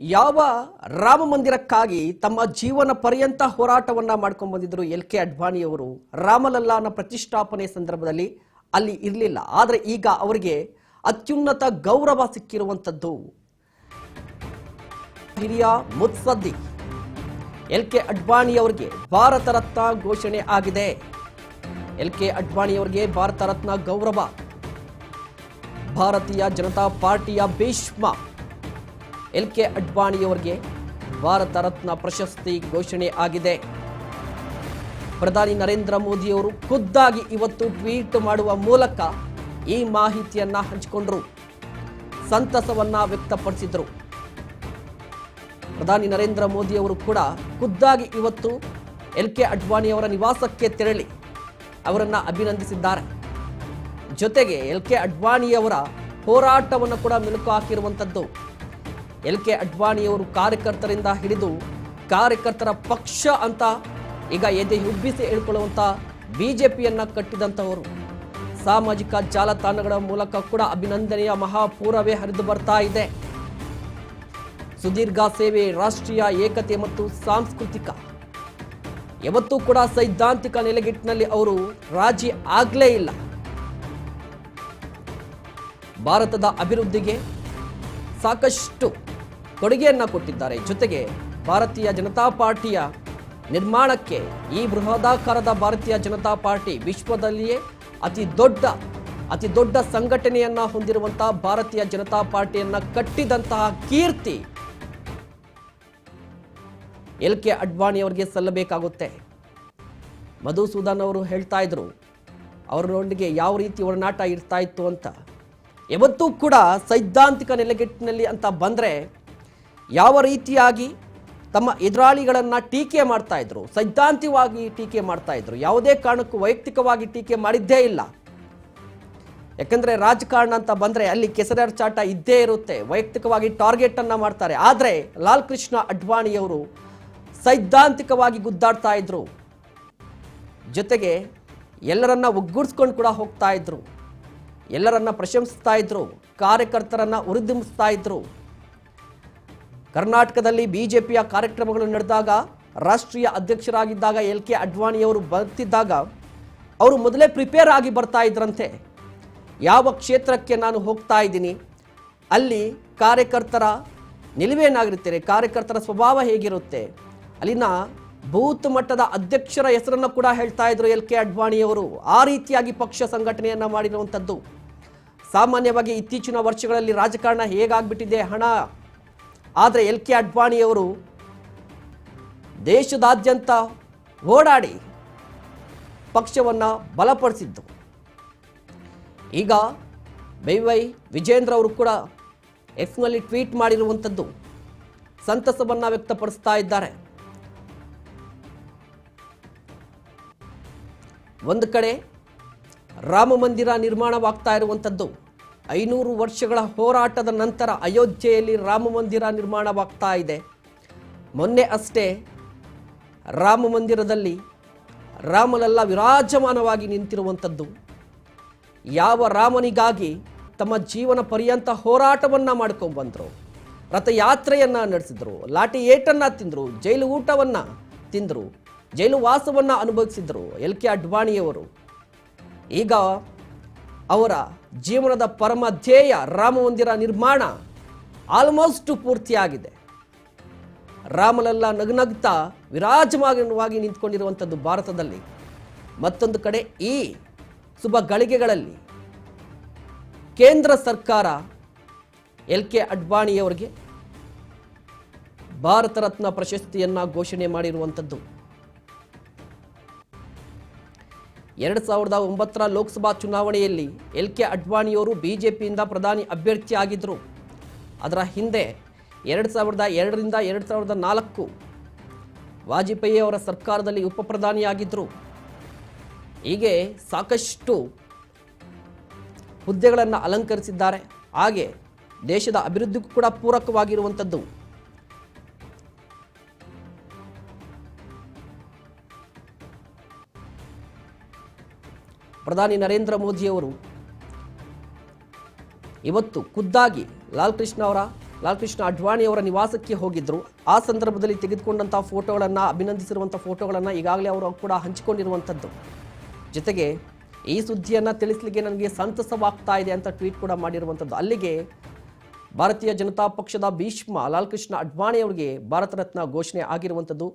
ಯಾವ ರಾಮ ಮಂದಿರಕ್ಕಾಗಿ ತಮ್ಮ ಜೀವನ ಪರ್ಯಂತ ಹೋರಾಟವನ್ನ ಮಾಡ್ಕೊಂಡು ಬಂದಿದ್ರು ಎಲ್ ಕೆ ಅಡ್ವಾಣಿಯವರು ರಾಮಲಲ್ಲಾನ ಪ್ರತಿಷ್ಠಾಪನೆ ಸಂದರ್ಭದಲ್ಲಿ ಅಲ್ಲಿ ಇರಲಿಲ್ಲ. ಆದರೆ ಈಗ ಅವರಿಗೆ ಅತ್ಯುನ್ನತ ಗೌರವ ಸಿಕ್ಕಿರುವಂಥದ್ದು ಹಿರಿಯ ಮುತ್ಸದ್ದಿ ಎಲ್ ಕೆ ಅಡ್ವಾಣಿಯವರಿಗೆ ಭಾರತ ರತ್ನ ಘೋಷಣೆ ಆಗಿದೆ. ಎಲ್ ಕೆ ಅಡ್ವಾಣಿಯವರಿಗೆ ಭಾರತ ರತ್ನ ಗೌರವ. ಭಾರತೀಯ ಜನತಾ ಪಾರ್ಟಿಯ ಭೀಷ್ಮ ಎಲ್ ಕೆ ಅಡ್ವಾಣಿಯವರಿಗೆ ಭಾರತ ರತ್ನ ಪ್ರಶಸ್ತಿ ಘೋಷಣೆ ಆಗಿದೆ. ಪ್ರಧಾನಿ ನರೇಂದ್ರ ಮೋದಿಯವರು ಖುದ್ದಾಗಿ ಇವತ್ತು ಟ್ವೀಟ್ ಮಾಡುವ ಮೂಲಕ ಈ ಮಾಹಿತಿಯನ್ನ ಹಂಚಿಕೊಂಡರು. ಸಂತಸವನ್ನ ವ್ಯಕ್ತಪಡಿಸಿದರು. ಪ್ರಧಾನಿ ನರೇಂದ್ರ ಮೋದಿಯವರು ಕೂಡ ಖುದ್ದಾಗಿ ಇವತ್ತು ಎಲ್ ಕೆ ಅಡ್ವಾಣಿಯವರ ನಿವಾಸಕ್ಕೆ ತೆರಳಿ ಅವರನ್ನ ಅಭಿನಂದಿಸಿದ್ದಾರೆ. ಜೊತೆಗೆ ಎಲ್ ಕೆ ಅಡ್ವಾಣಿಯವರ ಹೋರಾಟವನ್ನು ಕೂಡ ಮೆಲುಕು ಹಾಕಿರುವಂಥದ್ದು ಎಲ್ ಕೆ ಅಡ್ವಾಣಿಯವರು ಕಾರ್ಯಕರ್ತರಿಂದ ಹಿಡಿದು ಕಾರ್ಯಕರ್ತರ ಪಕ್ಷ ಅಂತ ಈಗ ಎದೆ ಉಬ್ಬಿಸಿ ಹೇಳ್ಕೊಳ್ಳುವಂಥ ಬಿಜೆಪಿಯನ್ನ ಕಟ್ಟಿದಂಥವರು. ಸಾಮಾಜಿಕ ಜಾಲತಾಣಗಳ ಮೂಲಕ ಕೂಡ ಅಭಿನಂದನೆಯ ಮಹಾಪೂರವೇ ಹರಿದು ಬರ್ತಾ ಇದೆ. ಸುದೀರ್ಘ ಸೇವೆ ರಾಷ್ಟ್ರೀಯ ಏಕತೆ ಮತ್ತು ಸಾಂಸ್ಕೃತಿಕ. ಯಾವತ್ತೂ ಕೂಡ ಸೈದ್ಧಾಂತಿಕ ನೆಲೆಗಿಟ್ಟಿನಲ್ಲಿ ಅವರು ರಾಜಿ ಆಗಲೇ ಇಲ್ಲ. ಭಾರತದ ಅಭಿವೃದ್ಧಿಗೆ ಸಾಕಷ್ಟು ಕೊಡುಗೆಯನ್ನ ಕೊಟ್ಟಿದ್ದಾರೆ. ಜೊತೆಗೆ ಭಾರತೀಯ ಜನತಾ ಪಾರ್ಟಿಯ ನಿರ್ಮಾಣಕ್ಕೆ ಈ ಬೃಹದಾಕಾರದ ಭಾರತೀಯ ಜನತಾ ಪಾರ್ಟಿ ವಿಶ್ವದಲ್ಲಿಯೇ ಅತಿ ದೊಡ್ಡ ಅತಿ ದೊಡ್ಡ ಸಂಘಟನೆಯನ್ನು ಹೊಂದಿರುವಂತಹ ಭಾರತೀಯ ಜನತಾ ಪಾರ್ಟಿಯನ್ನ ಕಟ್ಟಿದಂತಹ ಕೀರ್ತಿ ಎಲ್ ಕೆ ಅಡ್ವಾಣಿಯವರಿಗೆ ಸಲ್ಲಬೇಕಾಗುತ್ತೆ. ಮಧುಸೂದನ್ ಅವರು ಹೇಳ್ತಾ ಇದ್ರು, ಅವರೊಂದಿಗೆ ಯಾವ ರೀತಿ ಒಡನಾಟ ಇರ್ತಾ ಇತ್ತು ಅಂತ, ಯಾವತ್ತೂ ಕೂಡ ಸೈದ್ಧಾಂತಿಕ ನೆಲೆಗೆಟ್ಟಿನಲ್ಲಿ ಅಂತ ಬಂದರೆ ಯಾವ ರೀತಿಯಾಗಿ ತಮ್ಮ ಎದುರಾಳಿಗಳನ್ನು ಟೀಕೆ ಮಾಡ್ತಾ ಇದ್ರು, ಸೈದ್ಧಾಂತಿಕವಾಗಿ ಟೀಕೆ ಮಾಡ್ತಾ ಇದ್ರು, ಯಾವುದೇ ಕಾರಣಕ್ಕೂ ವೈಯಕ್ತಿಕವಾಗಿ ಟೀಕೆ ಮಾಡಿದ್ದೇ ಇಲ್ಲ. ಯಾಕಂದರೆ ರಾಜಕಾರಣ ಅಂತ ಬಂದರೆ ಅಲ್ಲಿ ಕೆಸರಾಚಾಟ ಇದ್ದೇ ಇರುತ್ತೆ, ವೈಯಕ್ತಿಕವಾಗಿ ಟಾರ್ಗೆಟನ್ನು ಮಾಡ್ತಾರೆ. ಆದರೆ ಲಾಲ್ ಕೃಷ್ಣ ಅಡ್ವಾಣಿಯವರು ಸೈದ್ಧಾಂತಿಕವಾಗಿ ಗುದ್ದಾಡ್ತಾ ಇದ್ರು. ಜೊತೆಗೆ ಎಲ್ಲರನ್ನ ಒಗ್ಗೂಡಿಸ್ಕೊಂಡು ಕೂಡ ಹೋಗ್ತಾ ಇದ್ರು. ಎಲ್ಲರನ್ನ ಪ್ರಶಂಸಿಸ್ತಾ ಇದ್ರು. ಕಾರ್ಯಕರ್ತರನ್ನ ಉರಿದುಂಬಿಸ್ತಾ ಇದ್ರು. ಕರ್ನಾಟಕದಲ್ಲಿ ಬಿಜೆಪಿಯ ಕಾರ್ಯಕ್ರಮಗಳು ನಡೆದಾಗ ರಾಷ್ಟ್ರೀಯ ಅಧ್ಯಕ್ಷರಾಗಿದ್ದಾಗ ಎಲ್ ಕೆ ಅಡ್ವಾಣಿಯವರು ಬರ್ತಿದ್ದಾಗ ಅವರು ಮೊದಲೇ ಪ್ರಿಪೇರ್ ಆಗಿ ಬರ್ತಾ ಇದ್ರಂತೆ. ಯಾವ ಕ್ಷೇತ್ರಕ್ಕೆ ನಾನು ಹೋಗ್ತಾ ಇದ್ದೀನಿ, ಅಲ್ಲಿ ಕಾರ್ಯಕರ್ತರ ನಿಲುವೇನಾಗಿರುತ್ತದೆ ಕಾರ್ಯಕರ್ತರ ಸ್ವಭಾವ ಹೇಗಿರುತ್ತೆ, ಅಲ್ಲಿನ ಬೂತ್ ಮಟ್ಟದ ಅಧ್ಯಕ್ಷರ ಹೆಸರನ್ನು ಕೂಡ ಹೇಳ್ತಾ ಇದ್ರು ಎಲ್ ಕೆ ಅಡ್ವಾಣಿಯವರು. ಆ ರೀತಿಯಾಗಿ ಪಕ್ಷ ಸಂಘಟನೆಯನ್ನು ಮಾಡಿರುವಂಥದ್ದು. ಸಾಮಾನ್ಯವಾಗಿ ಇತ್ತೀಚಿನ ವರ್ಷಗಳಲ್ಲಿ ರಾಜಕಾರಣ ಹೇಗಾಗ್ಬಿಟ್ಟಿದೆ, ಹಣ ಆದರೆ ಎಲ್ ಕೆ ಅಡ್ವಾಣಿಯವರು ದೇಶದಾದ್ಯಂತ ಓಡಾಡಿ ಪಕ್ಷವನ್ನು ಬಲಪಡಿಸಿದ್ದು. ಈಗ ವೈ ವೈ ವಿಜೇಂದ್ರ ಅವರು ಕೂಡ ಎಫ್ನಲ್ಲಿ ಟ್ವೀಟ್ ಮಾಡಿರುವಂಥದ್ದು ಸಂತಸವನ್ನು ವ್ಯಕ್ತಪಡಿಸ್ತಾ ಇದ್ದಾರೆ. ಒಂದು ಕಡೆ ರಾಮ ಮಂದಿರ ನಿರ್ಮಾಣವಾಗ್ತಾ ಇರುವಂಥದ್ದು ಐನೂರು ವರ್ಷಗಳ ಹೋರಾಟದ ನಂತರ ಅಯೋಧ್ಯೆಯಲ್ಲಿ ರಾಮ ಮಂದಿರ ನಿರ್ಮಾಣವಾಗ್ತಾ ಇದೆ. ಮೊನ್ನೆ ಅಷ್ಟೇ ರಾಮ ಮಂದಿರದಲ್ಲಿ ರಾಮಲೆಲ್ಲ ವಿರಾಜಮಾನವಾಗಿ ನಿಂತಿರುವಂಥದ್ದು. ಯಾವ ರಾಮನಿಗಾಗಿ ತಮ್ಮ ಜೀವನ ಪರ್ಯಂತ ಹೋರಾಟವನ್ನು ಮಾಡ್ಕೊಂಡು ಬಂದರು, ರಥಯಾತ್ರೆಯನ್ನು ನಡೆಸಿದರು, ಲಾಠಿ ಏಟನ್ನು ತಿಂದರು, ಜೈಲು ಊಟವನ್ನು ತಿಂದರು, ಜೈಲು ವಾಸವನ್ನು ಅನುಭವಿಸಿದರು ಎಲ್ ಕೆ ಅಡ್ವಾಣಿಯವರು. ಈಗ ಅವರ ಜೀವನದ ಪರಮ ಧ್ಯೇಯ ರಾಮ ಮಂದಿರ ನಿರ್ಮಾಣ ಆಲ್ಮೋಸ್ಟ್ ಪೂರ್ತಿಯಾಗಿದೆ. ರಾಮಲೆಲ್ಲ ನಗ್ನಗ್ತಾ ವಿರಾಜಮಾನವಾಗಿ ನಿಂತ್ಕೊಂಡಿರುವಂಥದ್ದು ಭಾರತದಲ್ಲಿ. ಮತ್ತೊಂದು ಕಡೆ ಈ ಶುಭ ಗಳಿಗೆಗಳಲ್ಲಿ ಕೇಂದ್ರ ಸರ್ಕಾರ ಎಲ್ ಕೆ ಅಡ್ವಾಣಿಯವರಿಗೆ ಭಾರತ ರತ್ನ ಪ್ರಶಸ್ತಿಯನ್ನು ಘೋಷಣೆ ಮಾಡಿರುವಂಥದ್ದು. ಎರಡು ಸಾವಿರದ ಒಂಬತ್ತರ ಲೋಕಸಭಾ ಚುನಾವಣೆಯಲ್ಲಿ ಎಲ್ ಕೆ ಅಡ್ವಾಣಿಯವರು ಬಿಜೆಪಿಯಿಂದ ಪ್ರಧಾನಿ ಅಭ್ಯರ್ಥಿಯಾಗಿದ್ದರು ಅದರ ಹಿಂದೆ ಎರಡು ಸಾವಿರದ ಎರಡರಿಂದ ಎರಡು ಸಾವಿರದ ನಾಲ್ಕು ವಾಜಪೇಯಿ ಅವರ ಸರ್ಕಾರದಲ್ಲಿ ಉಪ ಪ್ರಧಾನಿಯಾಗಿದ್ದರು ಹೀಗೆ ಸಾಕಷ್ಟು ಹುದ್ದೆಗಳನ್ನು ಅಲಂಕರಿಸಿದ್ದಾರೆ. ಹಾಗೆ ದೇಶದ ಅಭಿವೃದ್ಧಿಗೂ ಕೂಡ ಪೂರಕವಾಗಿರುವಂಥದ್ದು ಪ್ರಧಾನಿ ನರೇಂದ್ರ ಮೋದಿಯವರು ಇವತ್ತು ಖುದ್ದಾಗಿ ಲಾಲ್ಕೃಷ್ಣ ಅವರ, ಲಾಲ್ಕೃಷ್ಣ ಅಡ್ವಾಣಿ ಅವರ ನಿವಾಸಕ್ಕೆ ಹೋಗಿದ್ದರು ಆ ಸಂದರ್ಭದಲ್ಲಿ ತೆಗೆದುಕೊಂಡಂಥ ಫೋಟೋಗಳನ್ನು ಅಭಿನಂದಿಸಿರುವಂಥ ಫೋಟೋಗಳನ್ನು ಈಗಾಗಲೇ ಅವರು ಕೂಡ ಹಂಚಿಕೊಂಡಿರುವಂಥದ್ದು. ಜೊತೆಗೆ ಈ ಸುದ್ದಿಯನ್ನು ತಿಳಿಸಲಿಕ್ಕೆ ನನಗೆ ಸಂತಸವಾಗ್ತಾ ಇದೆ ಅಂತ ಟ್ವೀಟ್ ಕೂಡ ಮಾಡಿರುವಂಥದ್ದು. ಅಲ್ಲಿಗೆ ಭಾರತೀಯ ಜನತಾ ಪಕ್ಷದ ಭೀಷ್ಮ, ಲಾಲ್ಕೃಷ್ಣ ಅಡ್ವಾಣಿ ಅವರಿಗೆ ಭಾರತ ರತ್ನ ಘೋಷಣೆ ಆಗಿರುವಂಥದ್ದು.